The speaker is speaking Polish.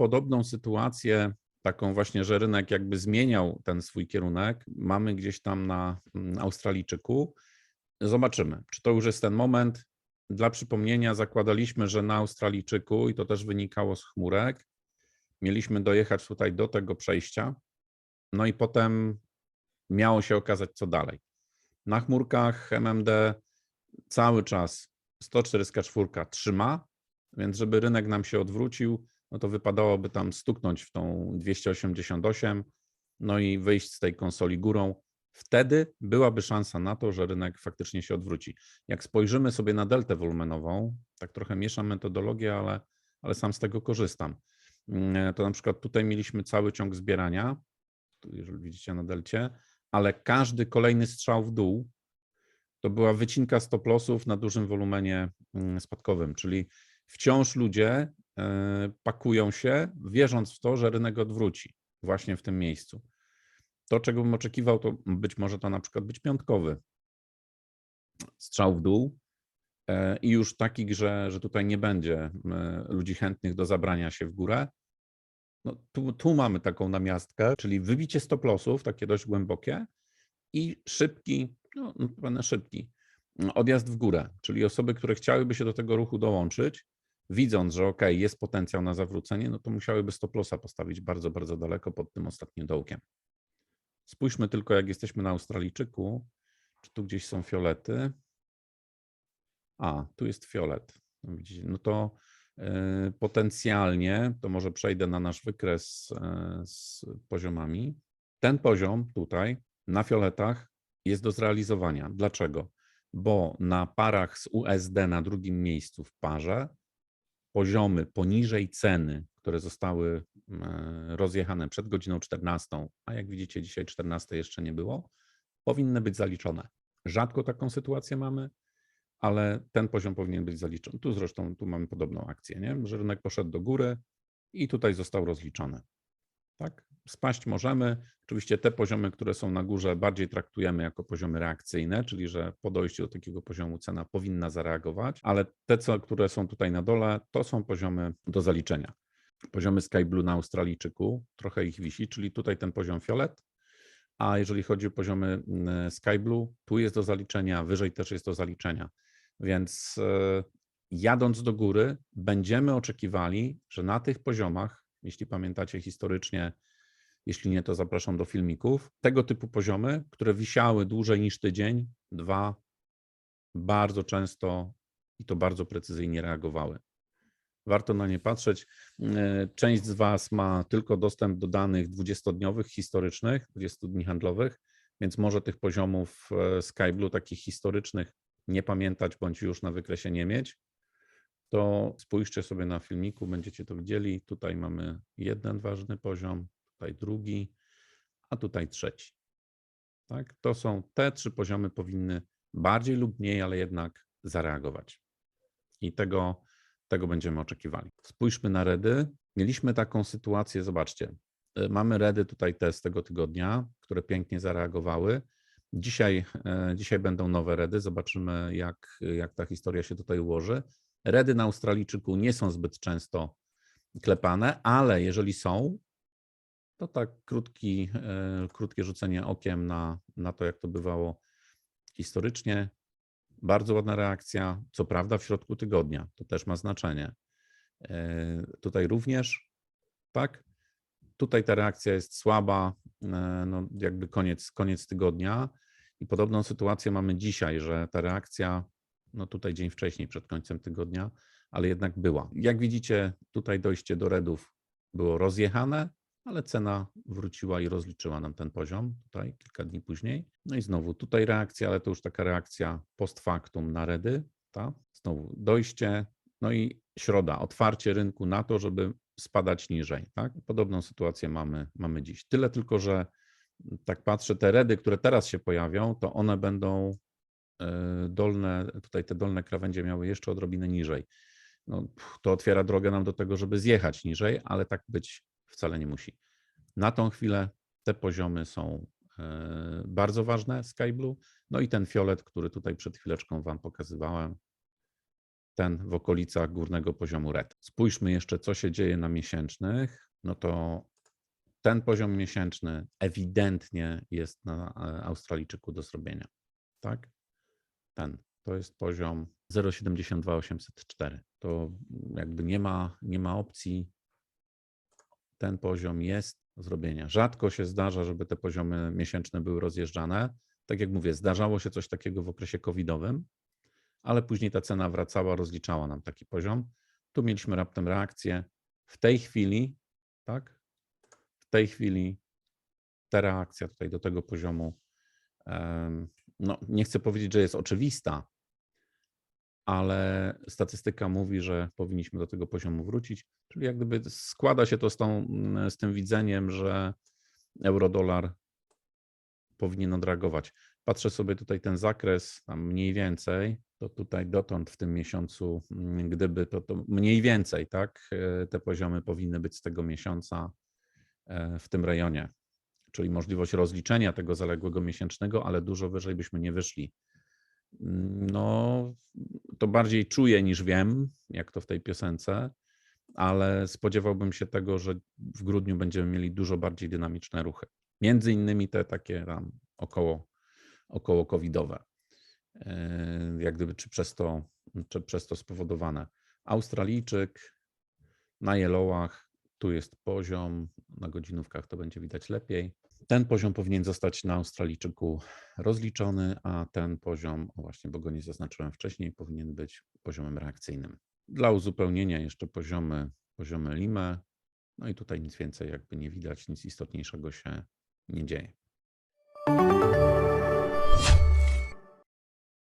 Podobną sytuację, taką właśnie, że rynek jakby zmieniał ten swój kierunek, mamy gdzieś tam na mm, Australijczyku. Zobaczymy, czy to już jest ten moment. Dla przypomnienia, zakładaliśmy, że na Australijczyku, i to też wynikało z chmurek, mieliśmy dojechać tutaj do tego przejścia, no i potem miało się okazać, co dalej. Na chmurkach MMD cały czas 144 trzyma, więc żeby rynek nam się odwrócił, no to wypadałoby tam stuknąć w tą 288, no i wyjść z tej konsoli górą. Wtedy byłaby szansa na to, że rynek faktycznie się odwróci. Jak spojrzymy sobie na deltę wolumenową, tak trochę mieszam metodologię, ale, ale sam z tego korzystam. Mm, To na przykład tutaj mieliśmy cały ciąg zbierania, jeżeli widzicie na delcie, ale każdy kolejny strzał w dół to była wycinka stop lossów na dużym wolumenie mm, spadkowym, czyli wciąż ludzie pakują się, wierząc w to, że rynek odwróci właśnie w tym miejscu. To, czego bym oczekiwał, to być może to na przykład być piątkowy strzał w dół e, i już taki, że, że tutaj nie będzie e, ludzi chętnych do zabrania się w górę. No, tu, tu mamy taką namiastkę, czyli wybicie stop lossów, takie dość głębokie i szybki, no notabene szybki, odjazd w górę, czyli osoby, które chciałyby się do tego ruchu dołączyć, widząc, że ok, jest potencjał na zawrócenie, no to musiałyby stop lossa postawić bardzo, bardzo daleko pod tym ostatnim dołkiem. Spójrzmy tylko, jak jesteśmy na Australijczyku, czy tu gdzieś są fiolety. A, tu jest fiolet. No no to e, potencjalnie, to może przejdę na nasz wykres e, z poziomami. Ten poziom tutaj na fioletach jest do zrealizowania. Dlaczego? Bo na parach z USD na drugim miejscu w parze poziomy poniżej ceny, które zostały e, rozjechane przed godziną 14, a jak widzicie dzisiaj 14 jeszcze nie było, powinny być zaliczone. Rzadko taką sytuację mamy, ale ten poziom powinien być zaliczony. Tu zresztą tu mamy podobną akcję, nie? że rynek poszedł do góry i tutaj został rozliczony. Tak? Spaść możemy. Oczywiście te poziomy, które są na górze, bardziej traktujemy jako poziomy reakcyjne, czyli że po dojściu do takiego poziomu cena powinna zareagować, ale te, co, które są tutaj na dole, to są poziomy do zaliczenia. Poziomy Sky Blue na Australijczyku, trochę ich wisi, czyli tutaj ten poziom fiolet, a jeżeli chodzi o poziomy mm, Sky Blue, tu jest do zaliczenia, wyżej też jest do zaliczenia. Więc e, jadąc do góry, będziemy oczekiwali, że na tych poziomach, jeśli pamiętacie historycznie, jeśli nie, to zapraszam do filmików, tego typu poziomy, które wisiały dłużej niż tydzień, dwa, bardzo często i to bardzo precyzyjnie reagowały. Warto na nie patrzeć. E, Część z Was ma tylko dostęp do danych 20-dniowych, historycznych, 20 dni handlowych, więc może tych poziomów e, Skyblue, takich historycznych, nie pamiętać bądź już na wykresie nie mieć, to spójrzcie sobie na filmiku, będziecie to widzieli. Tutaj mamy jeden ważny poziom, tutaj drugi, a tutaj trzeci. Tak? To są te trzy poziomy powinny bardziej lub mniej, ale jednak zareagować. I tego, tego będziemy oczekiwali. Spójrzmy na redy. Mieliśmy taką sytuację, zobaczcie. y, Mamy redy tutaj te z tego tygodnia, które pięknie zareagowały. Dzisiaj, e, dzisiaj będą nowe redy. Zobaczymy, jak, jak ta historia się tutaj ułoży. Redy na Australijczyku nie są zbyt często klepane, ale jeżeli są, to tak krótki, e, krótkie rzucenie okiem na, na to, jak to bywało historycznie. Bardzo ładna reakcja, co prawda w środku tygodnia, to też ma znaczenie. E, Tutaj również, tak? Tutaj ta reakcja jest słaba, e, no jakby koniec, koniec tygodnia i podobną sytuację mamy dzisiaj, że ta reakcja, no tutaj dzień wcześniej, przed końcem tygodnia, ale jednak była. Jak widzicie, tutaj dojście do redów było rozjechane, ale cena wróciła i rozliczyła nam ten poziom tutaj kilka dni później. No i znowu tutaj reakcja, ale to już taka reakcja post factum na redy. Ta? Znowu dojście, no i środa, otwarcie rynku na to, żeby spadać niżej. Tak? Podobną sytuację mamy, mamy dziś. Tyle tylko, że tak patrzę, te redy, które teraz się pojawią, to one będą dolne, tutaj te dolne krawędzie miały jeszcze odrobinę niżej. No, to otwiera drogę nam do tego, żeby zjechać niżej, ale tak być wcale nie musi. Na tą chwilę te poziomy są e, bardzo ważne, Sky Blue, no i ten fiolet, który tutaj przed chwileczką Wam pokazywałem, ten w okolicach górnego poziomu RED. Spójrzmy jeszcze, co się dzieje na miesięcznych. No to ten poziom miesięczny ewidentnie jest na e, Australijczyku do zrobienia. Tak? Ten. To jest poziom 0,72804. To jakby nie ma, nie ma opcji. Ten poziom jest do zrobienia. Rzadko się zdarza, żeby te poziomy miesięczne były rozjeżdżane. Tak jak mówię, zdarzało się coś takiego w okresie covidowym, ale później ta cena wracała, rozliczała nam taki poziom. Tu mieliśmy raptem reakcję. W tej chwili, tak? W tej chwili ta reakcja tutaj do tego poziomu, no nie chcę powiedzieć, że jest oczywista, ale statystyka mówi, że powinniśmy do tego poziomu wrócić. Czyli jak gdyby składa się to z, tą, z tym widzeniem, że euro-dolar powinien odreagować. Patrzę sobie tutaj ten zakres, tam mniej więcej, to tutaj dotąd w tym miesiącu, mm, gdyby to, to mniej więcej, tak, e, te poziomy powinny być z tego miesiąca e, w tym rejonie. Czyli możliwość rozliczenia tego zaległego miesięcznego, ale dużo wyżej byśmy nie wyszli. No, to bardziej czuję niż wiem, jak to w tej piosence, ale spodziewałbym się tego, że w grudniu będziemy mieli dużo bardziej dynamiczne ruchy. Między innymi te takie tam około, około covidowe. E, Jak gdyby, czy przez to, czy przez to spowodowane. Australijczyk na yellowach, tu jest poziom, na godzinówkach to będzie widać lepiej. Ten poziom powinien zostać na Australijczyku rozliczony, a ten poziom, właśnie, bo go nie zaznaczyłem wcześniej, powinien być poziomem reakcyjnym. Dla uzupełnienia jeszcze poziomy, poziomy Lime. No i tutaj nic więcej jakby nie widać, nic istotniejszego się nie dzieje.